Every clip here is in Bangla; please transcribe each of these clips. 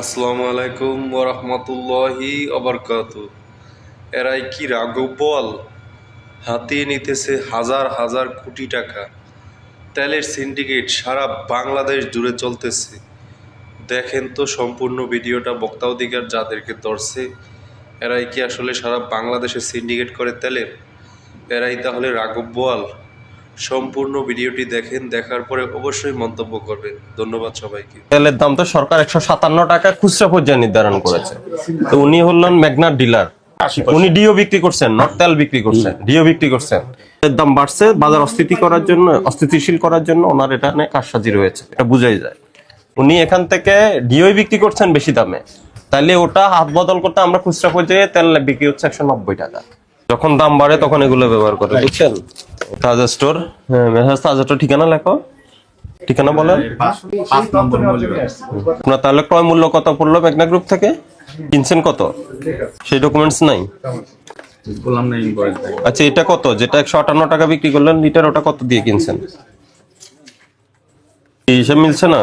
আসসালামু আলাইকুম ওরহমতুল্লাহি অবরকাত এরাই কি রাঘব বল হাতিয়ে নিতেছে হাজার হাজার কোটি টাকা। তেলের সিন্ডিকেট সারা বাংলাদেশ জুড়ে চলতেছে। দেখেন তো সম্পূর্ণ ভিডিওটা বক্তা অধিকার যাদেরকে ধরছে, এরাই কি আসলে সারা বাংলাদেশে সিন্ডিকেট করে তেলের? এরাই তাহলে রাঘব বোয়াল সম্পূর্ণ ভিডিওটি দেখেন দেখার পরে অবশ্যই মন্তব্য করবেন। ধন্যবাদ সবাইকে। তেলের দাম তো সরকার একশো সাতান্ন টাকা খুচরা পর্যায়ে নির্ধারণ করেছে। তো উনি হলেন ম্যাগনার ডিলার। উনি ডিও বিক্রি করছেন নট তেল বিক্রি করছেন। ডিও বিক্রি করছেন। এর দাম বাড়ছে বাজার অস্থিতি করার জন্য অস্থিতিশীল করার জন্য ওনার এটা নিয়ে কারসাজি রয়েছে এটা বুঝাই যায়। উনি এখান থেকে ডিও বিক্রি করছেন বেশি দামে। তাইলে ওটা হাত বদল করতে আমরা খুচরা পর্যায়ে তেল বিক্রি হচ্ছে একশো নব্বই টাকা। যখন দাম বাড়ে তখন এগুলো ব্যবহার করে বুঝছেন? তাজা স্টোর। হ্যাঁ মেহাজ তাজা স্টোর ঠিকানা লেখো। ঠিকানা বলেন। পাঁচ নম্বর মূল্য আপনার তাহলে ক্রয় মূল্য কত পড়ল মেঘনা গ্রুপ থেকে? কিনছেন কত? সেই ডকুমেন্টস নাই। বললাম না ইনভয়েস আচ্ছা এটা কত? যেটা একশো আটান্ন টাকা বিক্রি করলেন লিটার ওটা কত দিয়ে কিনছেন? এই হিসাব মিলছে না?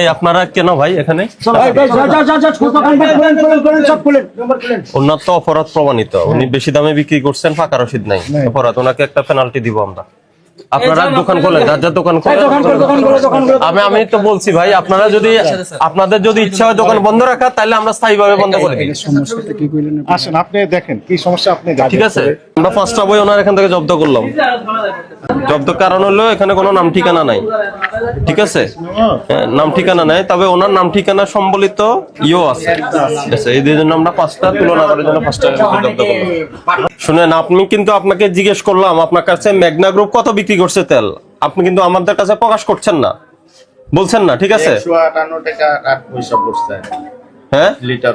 এই আপনারা কেন ভাই এখানে? ওনার তো অপরাধ প্রমাণিত। উনি বেশি দামে বিক্রি করছেন ফাঁকা রসিদ নাই। অপরাধ ওনাকে একটা পেনাল্টি দিব আমরা। আপনারা দোকান খোলেন দোকান আমি আমি তো বলছি ভাই আপনারা যদি আপনাদের যদি ইচ্ছা হয় দোকান বন্ধ রাখা তাহলে আমরা স্থায়ীভাবে বন্ধ করে দিই। আসেন আপনি দেখেন কি সমস্যা আপনি ঠিক আছে আমরা পাঁচটা বই ওনার এখান থেকে জব্দ করলাম। জব্দ কারণ হলো এখানে কোনো নাম ঠিকানা নাই। ঠিক আছে? হ্যাঁ, নাম ঠিকানা নাই তবে ওনার নাম ঠিকানা সম্বলিত ইও আছে। ঠিক আছে এই জন্য আমরা পাঁচটা তুলনা করার জন্য পাঁচটা শুনেন আপনি কিন্তু আপনাকে জিজ্ঞেস করলাম আপনার কাছে মেঘনা গ্রুপ কত বিক্রি করছে তেল? আপনি কিন্তু আমাদের কাছে প্রকাশ করছেন না। বলছেন না ঠিক আছে? হ্যাঁ? লিটার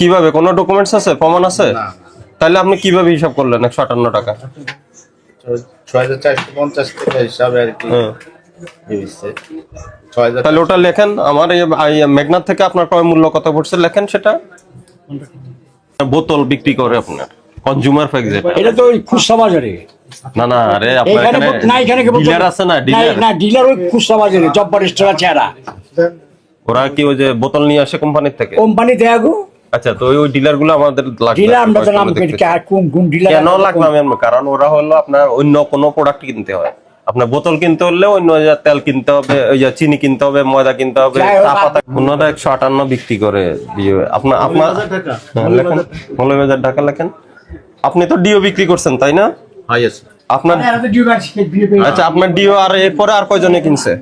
কীভাবে? কোনো ডকুমেন্টস আছে? প্রমাণ আছে। তাহলে আপনি কীভাবে হিসাব করলেন একশো আটান্ন টাকা? ছয় হাজার চারশো পঞ্চাশ টাকা হিসাবে আর কি। তাহলে ওটা লেখেন আমার মেঘনাথ থেকে আপনার ক্রয় মূল্য কত পড়ছে লেখেন সেটা? বোতল বিক্রি করে আপনার কনজিউমার ফ্যাক্ট যেটা। এটা তো খুচরা বাজারে। না না আরে আপনার এখানে না ডিলার আছে না ডিলার? না ডিলার ওই খুচরা বাজারে জব্বার স্টোর চেহারা ওরা কি ওই যে বোতল নিয়ে আসে কোম্পানির থেকে? কোম্পানি দেয়া গো আচ্ছা তো ওই ডিলারগুলো আমাদের লাগবে। ডিলার আমরা তো নাম কোন কোন ডিলার কেন লাগবে আমি কারণ ওরা হলো আপনার অন্য কোনো প্রোডাক্ট কিনতে হয়। আপনার বোতল কিনতে হলে অন্য যে তেল কিনতে হবে ওই যে চিনি কিনতে হবে ময়দা কিনতে হবে চা পাতা ওনারা একশো আটান্ন বিক্রি করে আপনার আপনার হ্যাঁ, লেখেন। মৌলভীবাজার ঢাকা। লেখেন। আপনি তো ডিও বিক্রি করছেন তাই না? হাইয়েস্ট আপনার আচ্ছা আপনার ডিও আর এরপরে আর কয়জনে কিনছে?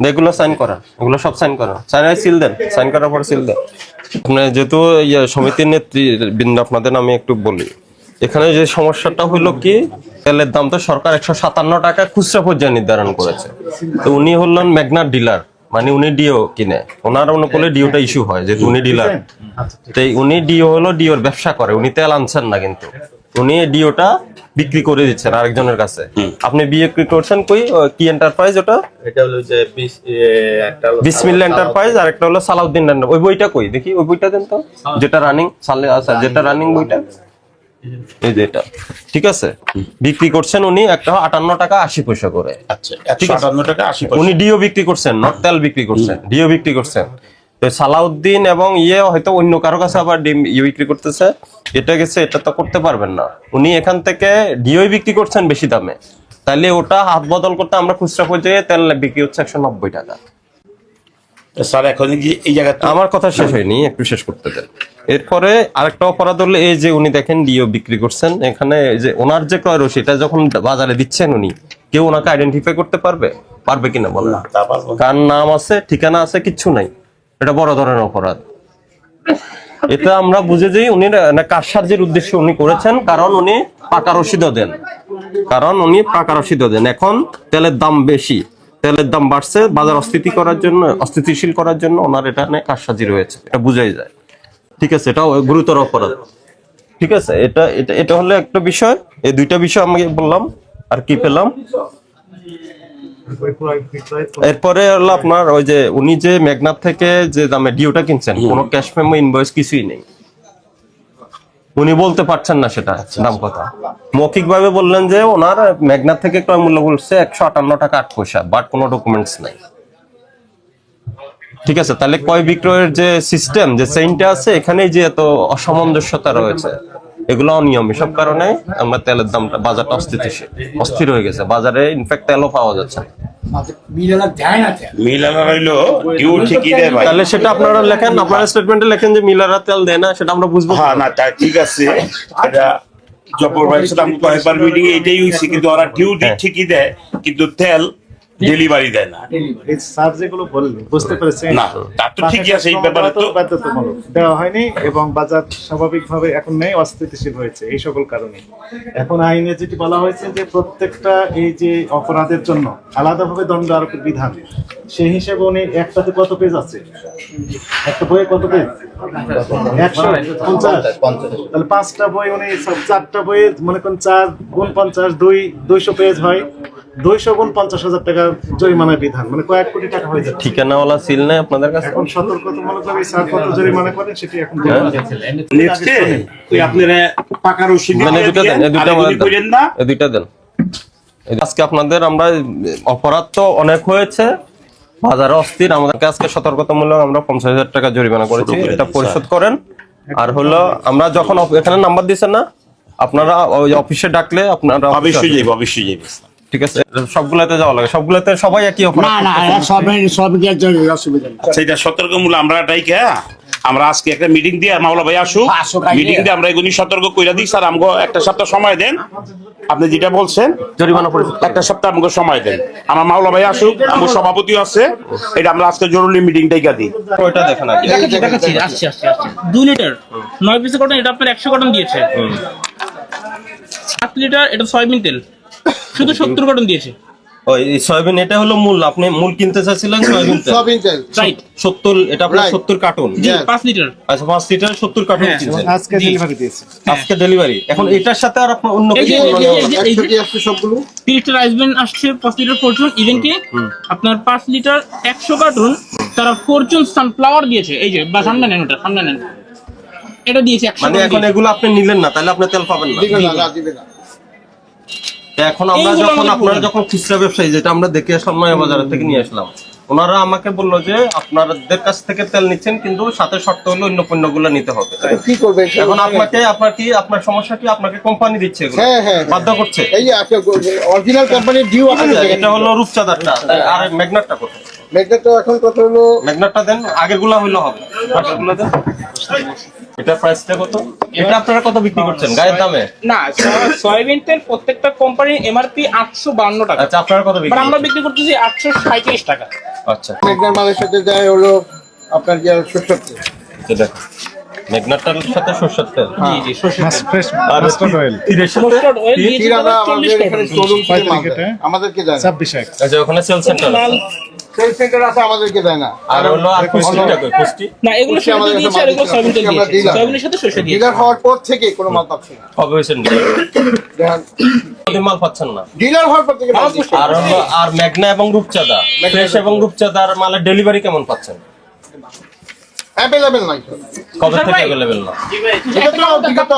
এগুলো সাইন করা। এগুলো সব সাইন করা। সাইন সিল দেন। সাইন করার পর সিল দেন। আপনি যেহেতু ইয়ে সমিতির নেতৃবৃন্দ আপনাদের আমি একটু বলি। এখানে যে সমস্যাটা হলো কি তেলের দাম তো সরকার একশো সাতান্ন টাকা খুচরা পর্যায়ে নির্ধারণ করেছে। তো উনি হলেন ম্যাগনার ডিলার মানে উনি ডিও কিনে। ওনার অনুকূলে ডিওটা ইস্যু হয় যেহেতু উনি ডিলার। তো উনি ডিও হলো ডিওর ব্যবসা করে উনি তেল আনছেন না কিন্তু। উনি ডিওটা বিক্রি করে দিচ্ছেন আরেকজনের কাছে। আপনি বিক্রি করছেন? কই কি এন্টারপ্রাইজ ওটা? এটা হলো যে বিসমিল্লা এন্টারপ্রাইজ আর একটা হলো সালাউদ্দিন এন্টার- ওই বইটা কই? দেখি ওই বইটা দেন তো। যেটা রানিং সালে আচ্ছা যেটা রানিং বইটা। এই যে এটা। ঠিক আছে? বিক্রি করছেন উনি একটা আটান্ন টাকা আশি পয়সা করে। আচ্ছা আটান্ন টাকা আশি পয়সা। উনি ডিও বিক্রি করছেন নট তেল বিক্রি করছেন। ডিও বিক্রি করছেন। তো সালাউদ্দিন এবং ইয়ে হয়তো অন্য কারও কাছে আবার ডিম ইয়ে বিক্রি করতেছে। এটা গেছে এটা তো করতে পারবেন না। উনি এখান থেকে ডিও বিক্রি করছেন বেশি দামে। তাহলে ওটা হাত বদল করতে আমরা খুচরা পর্যায়ে তেল বিক্রি হচ্ছে একশো নব্বই টাকা। স্যার এখন এই জায়গাতে আমার কথা শেষ হয়নি একটু শেষ করতে দেন। এরপরে আরেকটা অপরাধ হলো এই যে উনি দেখেন ডিও বিক্রি করছেন। এখানে যে ওনার যে ক্রয় রসিদ এটা যখন বাজারে দিচ্ছেন উনি কেউ ওনাকে আইডেন্টিফাই করতে পারবে? পারবে কিনা পারব না। কার নাম আছে ঠিকানা আছে কিচ্ছু নাই। এটা বড় ধরনের অপরাধ। এটা আমরা বুঝে যাই উনি না কারসার্যের উদ্দেশ্যে উনি করেছেন, কারণ উনি পাকা রসিদও দেন। কারণ উনি পাকা রসিদও দেন। এখন তেলের দাম বেশি। তেলের দাম বাড়ছে, বাজার অস্থিতি করার জন্য, অস্থিতিশীল করার জন্য ওনার এটা নিয়ে কারসাজি রয়েছে। এটা বুঝাই যায়। ঠিক আছে এটা গুরুতর অপরাধ। ঠিক আছে, এটা এটা এটা হলো একটা বিষয়। এই দুইটা বিষয় আমাকে বললাম, আর কি পেলাম? এরপরে হলো আপনার ওই যে উনি যে মেঘনাথ থেকে যে দামে ডিওটা কিনছেন কোনো ক্যাশ মেমো ইনভয়েস কিছুই নেই। উনি বলতে পারছেন না সেটা দাম কথা। মৌখিক ভাবে বললেন যে ওনার মেঘনা থেকে ক্রয় মূল্য বলছে একশো আটান্ন টাকা আট পয়সা বাট কোনো ডকুমেন্টস নাই। ঠিক আছে তাহলে ক্রয় বিক্রয়ের যে সিস্টেম যে চেইনটা আছে এখানে যে এত অসামঞ্জস্যতা রয়েছে এগুলো অনিয়ম এসব কারণে আমরা তেলের দামটা বাজারটা অস্থিতিশীল অস্থির হয়ে গেছে। বাজারে ইনফ্যাক্ট তেলও পাওয়া যাচ্ছে না। মিলানা রইল ডিউ ঠিকই দেয় ভাই। তাহলে সেটা আপনারা লেখেন আপনারা স্টেটমেন্টে লেখেন যে মিলারা তেল দেয় না সেটা আমরা বুঝব। হ্যাঁ না তা ঠিক আছে। এটা জব্বর ভাইয়ের সাথে আমি কয়েকবার মিটিং এটাই হয়েছে কিন্তু ওরা ডিউ। ঠিকই দেয় কিন্তু তেল ডেলিভারি দেয় না। এই স্যার যেগুলো বললেন বুঝতে পেরেছেন? না তার তো ঠিকই আছে এই ব্যাপারে তো। বাধ্যতামূলক। দেওয়া হয়নি এবং বাজার স্বাভাবিকভাবে এখন নেই অস্থিতিশীল হয়েছে এই সকল কারণে। এখন আইনে যেটি বলা হয়েছে যে প্রত্যেকটা এই যে অপরাধের জন্য আলাদাভাবে দণ্ড আরোপের বিধান সেই হিসেবে উনি একটাতে কত পেজ আছে? একটা বইয়ে কত পেজ একশো পঞ্চাশ। তাহলে পাঁচটা বই উনি চারটা বইয়ে মনে করেন চার গুণ পঞ্চাশ দুই দুইশো পেজ হয়। দুইশো গুণ পঞ্চাশ হাজার টাকা জরিমানার বিধান মানে কয়েক কোটি টাকা হয়ে যাচ্ছে। ঠিকানাওয়ালা সিল নেই আপনাদের কাছে? এখন সতর্কতামূলক ভাবে স্যার কত জরিমানা করেন সেটি এখন হ্যাঁ। তুই আপনারা পাকা রসিদ মানে দুটা দেন এই দুটা দেন। করেন না? এই দেন। আজকে আপনাদের আমরা অপরাধ তো অনেক হয়েছে বাজারে অস্থির। আমাদেরকে আজকে সতর্কতামূলক আমরা পঞ্চাশ হাজার টাকা জরিমানা করেছি এটা পরিশোধ করেন। আর হলো আমরা যখন এখানে নাম্বার দিচ্ছেন না আপনারা ওই অফিসে ডাকলে আপনারা অবশ্যই। যাইব অবশ্যই যাইব ঠিক আছে? সবগুলাতে যাওয়া লাগে। সবগুলাতে সবাই একই অপরাধ না না সবে সব অসুবিধা নেই। আচ্ছা এটা সতর্কমূলক আমরা এটাই কে? আমরা আজকে একটা মিটিং দিয়ে মাওলা ভাই আসুক। আসুক মিটিং দিয়ে আমরা এগুলি সতর্ক কইরা দিই। স্যার আমগো একটা সপ্তাহ সময় দেন। আপনি যেটা বলছেন জরিমানা একটা সপ্তাহ আমাকে সময় দেন। আমার মাওলা ভাই আসুক আমার সভাপতি আছে। এটা আমরা আজকে জরুরি মিটিং টাইকা দিই। ওইটা দেখেন দেখাচ্ছি দেখাচ্ছি আসছি আসছি আসছি। দুই লিটার। নয় পিসের কটন এটা আপনার একশো কটন দিয়েছে। সাত লিটার এটা সয়াবিন তেল। শুধু সত্তর কটন দিয়েছে। ওই সয়াবিন এটা হলো মূল। আপনি মূল কিনতে চাইছিলেন সয়াবিন সয়াবিন রাইট সত্তর। এটা আপনার জি. পাঁচ লিটার আচ্ছা পাঁচ লিটার সত্তর কার্টুন। কিনছেন। আজকে ডেলিভারি দিয়েছে। আজকে ডেলিভারি এখন এটার সাথে আর আপনার অন্য কিছু এই যে- নেওয়া এই যে- একশোটি আসছে সবগুলো। তিরিশ লিটার রাইসবেন আসছে পাঁচ লিটার ফরচুন ইভেন কি? আপনার পাঁচ লিটার একশো কার্টুন তারা ফরচুন সানফ্লাওয়ার দিয়েছে। এই যে বা সামনে নেন ওটা সামনে নেন। এটা দিয়েছে মানে এখন এগুলো আপনি নিলেন না তাহলে আপনি তেল পাবেন না। এখন আমরা যখন আপনারা যখন খুচরা ব্যবসায়ী যেটা আমরা দেখে আসলাম নয়া বাজার থেকে নিয়ে আসলাম ওনারা আমাকে বলল যে আপনাদের কাছ থেকে তেল নিচ্ছেন কিন্তু সাথে শর্ত হলো অন্য পণ্যগুলো নিতে হবে। কি করবে এখন আপনাকে আপনার কি আপনার সমস্যা কি? আপনাকে কোম্পানি দিচ্ছে হ্যাঁ, হ্যাঁ, হ্যাঁ। বাধ্য করছে। এই যে অরিজিনাল কোম্পানির ডিউ এটা হলো রূপচাঁদারটা আর ম্যাগনারটা কোথায় মেঘনাটা এখন কত হলো? ম্যাগনারটা দেন আগেরগুলা হইল হবে। আগেরগুলা দেন। এটা প্রাইসটা কত? এটা আপনারা কত বিক্রি করছেন? গায়ের দামে? না সয়াবিন তেল প্রত্যেকটা কোম্পানির এমআরপি আটশো বান্ন টাকা। আচ্ছা আপনারা কত বিক্রি আমরা বিক্রি করতেছি আটশো সাঁত্রিশ টাকা। আচ্ছা। মেঘনার মালের সাথে যায় হলো আপনার যে সত্তর এটা দেখো সাথে সরষের তেল। জি জি সর্ষে তেল। ফ্রেশ মাস্টার্ড অয়েল তীরের সাথে Mustard oil তীর- দিয়েছে তীর আমরা তারা 40 আমাদের এখানে শোরুম। আমাদেরকে দেয়। না আচ্ছা ওখানে সেল সেন্টার সেল সেন্টার আছে আমাদেরকে দেয় না। আর হলো আর পুষ্টিটা কই পুষ্টি। না এগুলো দিয়েছে আর এগুলো তেল দিয়েছে। সাথে সর্ষে দিয়েছে। ডিলার হওয়ার পর থেকে কোনো মাল পাচ্ছে না। দেখেন মাল পাচ্ছেন না। ডিলার হওয়ার পর থেকে আর হলো আর ম্যাগনা এবং রূপচাঁদা। ফ্রেশ এবং রূপচাঁদার মালের ডেলিভারি কেমন পাচ্ছেন? অ্যাভেলেবেল নাই। কবে থেকে অ্যাভেলেবেল না? এটা তো বিগত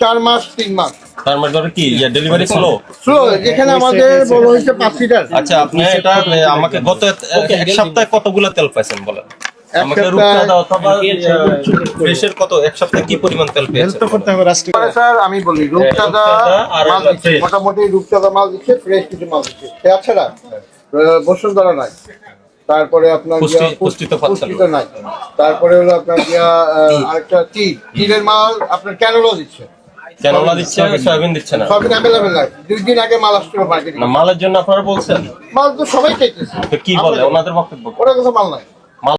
চার মাস তিন মাস। তার মানে ধরো কি? ডেলিভারি স্লো স্লো যেখানে আমাদের বড় হয়েছে পাঁচ লিটার। আচ্ছা আপনি এটা আমাকে গত এক- সপ্তাহে কতগুলা তেল পাইছেন বলেন? আমাকে রূপচাঁদা অথবা ফ্রেশের কত এক সপ্তাহে কি পরিমাণ তেল পেয়েছেন? তো করতে হবে রাষ্ট্রীয়। স্যার আমি বলি রূপচাঁদা রূপচাঁদা মাল দিচ্ছে। মোটামুটি রূপচাঁদা মাল দিচ্ছে ফ্রেশ কিছু মাল দিচ্ছে। বসুন্ধরা নাই। তারপরে আপনার নাই। তারপরে হলো আপনার গিয়া আরেকটা মাল আপনার ক্যানোলা দিচ্ছে। কেনলা দিচ্ছে সয়াবিন দিচ্ছে না? সবই অ্যাভেলেবেল নাই। দুই দিন আগে মাল আসছিল মার্কেটে না মালের জন্য আপনারা বলছেন? মাল তো সবাই চাইতেছে। তো কি বলে? ওনাদের বক্তব্য? ওরা কথা মাল নাই।